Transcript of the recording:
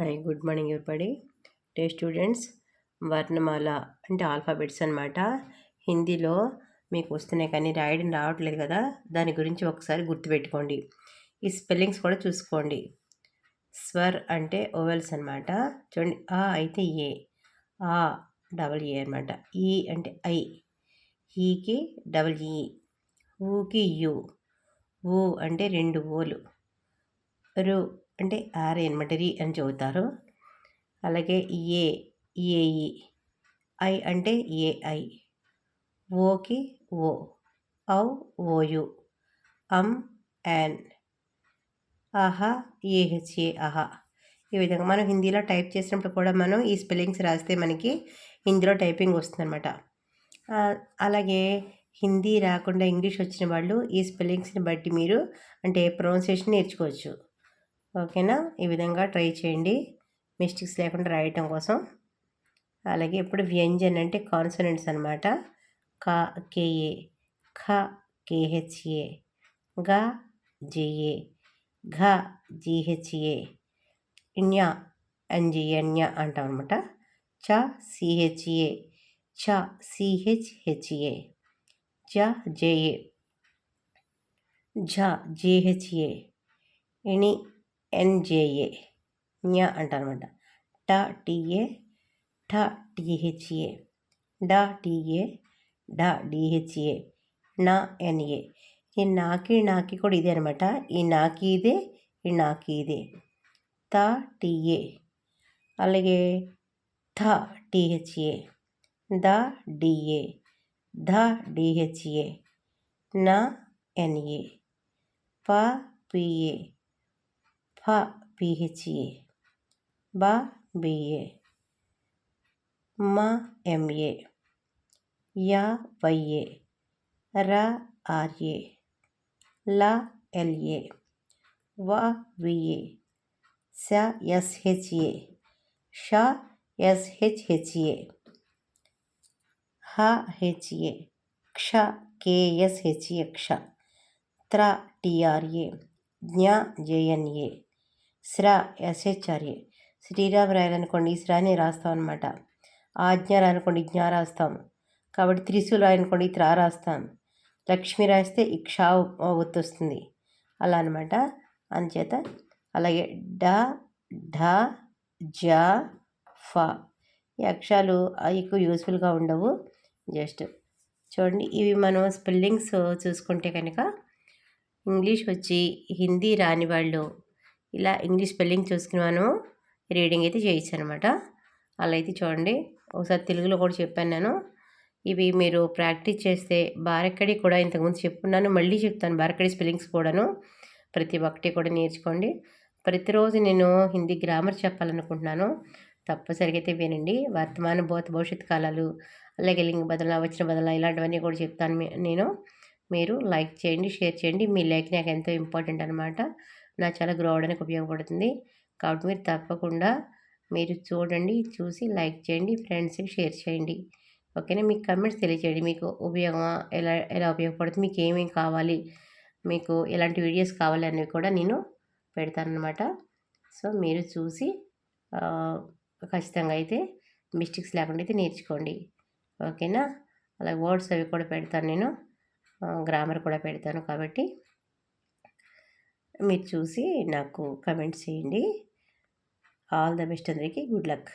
Hi good morning everybody day students వర్ణమాల అంటే alphabets అనమాట హిందీలో మీకు వస్తున్నాయి కానీ రాయడం రావట్లేదు కదా దాని గురించి ఒకసారి గుర్తుపెట్టుకోండి. ఈ స్పెల్లింగ్స్ కూడా చూసుకోండి. స్వర్ అంటే ఓవెల్స్ అనమాట చూడండి ఆ అయితే ఏ. ఆ డబల్ ఏ అనమాట ఈ అంటే ఐ. ఈకి డబల్ ఈ ఊకి e. యు. ఊ అంటే రెండు ఓలు. రు అంటే ఆర్ అనమాట రి అని చెబుతారు. అలాగే ఏ ఏఈ ఐ అంటే ఏఐ ఓకి ఓ ఔ ఓయు అమ్ యాన్. ఆహా ఏహెచ్ఏ ఆహా ఈ విధంగా మనం హిందీలో టైప్ చేసినప్పుడు కూడా మనం ఈ స్పెల్లింగ్స్ రాస్తే మనకి హిందీలో టైపింగ్ వస్తుందన్నమాట. అలాగే హిందీ రాకుండా ఇంగ్లీష్ వచ్చిన వాళ్ళు ఈ స్పెల్లింగ్స్ని బట్టి మీరు అంటే ప్రొనౌన్సియేషన్ నేర్చుకోవచ్చు. ఓకేనా? ఈ విధంగా ట్రై చేయండి. మిస్టేక్స్ లేకుండా రాయటం కోసం. అలాగే ఇప్పుడు వ్యంజన్ అంటే కాన్సనెంట్స్ అనమాట క కేఏ ఖ కేహెచ్ఏ గ జేఏ ఘ జీహెచ్ఏ న్య ఎన్జిఎన్య అంటాం అనమాట చ సిహెచ్ఏ చ సిహెచ్హెచ్ఏ జ జేఏ ఝ జేహెచ్ఏ ఇణి ఎన్జేఏ న్య అంటారనమాట ట టిఏ ఠ టిహెచ్ఏ డ టిఏ డ డిహెచ్ఏ నా ఎన్ఏ ఈ నాకి నాకి కూడా ఇదే అనమాట ఈ నాకి ఇదే ఈ నాకి ఇదే త టిఏ అలాగే థ టిహెచ్ఏ ద డిఏ ధ డిహెచ్ఏ న ఎన్ఏ ప పిఏ ফা পিএইচইএ বা বিএ মা এম এ या वये र आर ये ला एल ये व वी ये स एस एच ये श एस एच एच ये ह एच ये क्ष के एस एच ये क्ष, त्र टी आर ए, ज्ञा जे एन ए శ్ర ఎస్హెచ్ఆర్ఏ శ్రీరామ్ రాయాలనుకోండి శ్రాని రాస్తాం అనమాట ఆజ్ఞ రాయనుకోండి జ్ఞా రాస్తాం. కాబట్టి త్రిశూలు రాయనుకోండి త్రా రాస్తాం. లక్ష్మి రాస్తే ఇక్షా ఒత్తు వస్తుంది అలా అనమాట అందుచేత అలాగే డ ఢ జ ఫ. ఈ అక్షరాలు ఎక్కువ యూస్ఫుల్గా ఉండవు. జస్ట్ చూడండి ఇవి మనం స్పెల్లింగ్స్ చూసుకుంటే కనుక ఇంగ్లీష్ వచ్చి హిందీ రాని వాళ్ళు ఇలా ఇంగ్లీష్ స్పెల్లింగ్ చూసుకుని మనం రీడింగ్ అయితే చేయొచ్చు అనమాట అలా అయితే చూడండి. ఒకసారి తెలుగులో కూడా చెప్పాను నేను. ఇవి మీరు ప్రాక్టీస్ చేస్తే బారెక్కడి కూడా ఇంతకుముందు చెప్పున్నాను. మళ్ళీ చెప్తాను బారెక్కడి స్పెల్లింగ్స్ కూడాను. ప్రతి ఒక్కటి కూడా నేర్చుకోండి. ప్రతిరోజు నేను హిందీ గ్రామర్ చెప్పాలనుకుంటున్నాను. తప్పనిసరిగా అయితే వినండి. వర్తమాన భూత భవిష్యత్ కాలాలు అలాగే లింగ బదల వచ్చిన బదల ఇలాంటివన్నీ కూడా చెప్తాను నేను. మీరు లైక్ చేయండి షేర్ చేయండి. మీ లైక్ నాకు ఎంతో ఇంపార్టెంట్ అనమాట నాకు చాలా గ్రో అవడానికి ఉపయోగపడుతుంది. కాబట్టి మీరు తప్పకుండా మీరు చూడండి చూసి లైక్ చేయండి ఫ్రెండ్స్కి షేర్ చేయండి. ఓకేనా? మీకు కమెంట్స్ తెలియచేయండి. మీకు ఉపయోగమా? ఎలా ఎలా ఉపయోగపడుతుంది? మీకు ఏమేమి కావాలి? మీకు ఎలాంటి వీడియోస్ కావాలి అనేవి కూడా నేను పెడతానమాట సో మీరు చూసి ఖచ్చితంగా అయితే మిస్టేక్స్ లేకుండా అయితే నేర్చుకోండి. ఓకేనా? అలాగే వర్డ్స్ అవి కూడా పెడతాను నేను. గ్రామర్ కూడా పెడతాను కాబట్టి. మీరు చూసి నాకు కమెంట్స్ చేయండి. ఆల్ ద బెస్ట్ అందరికీ. Good luck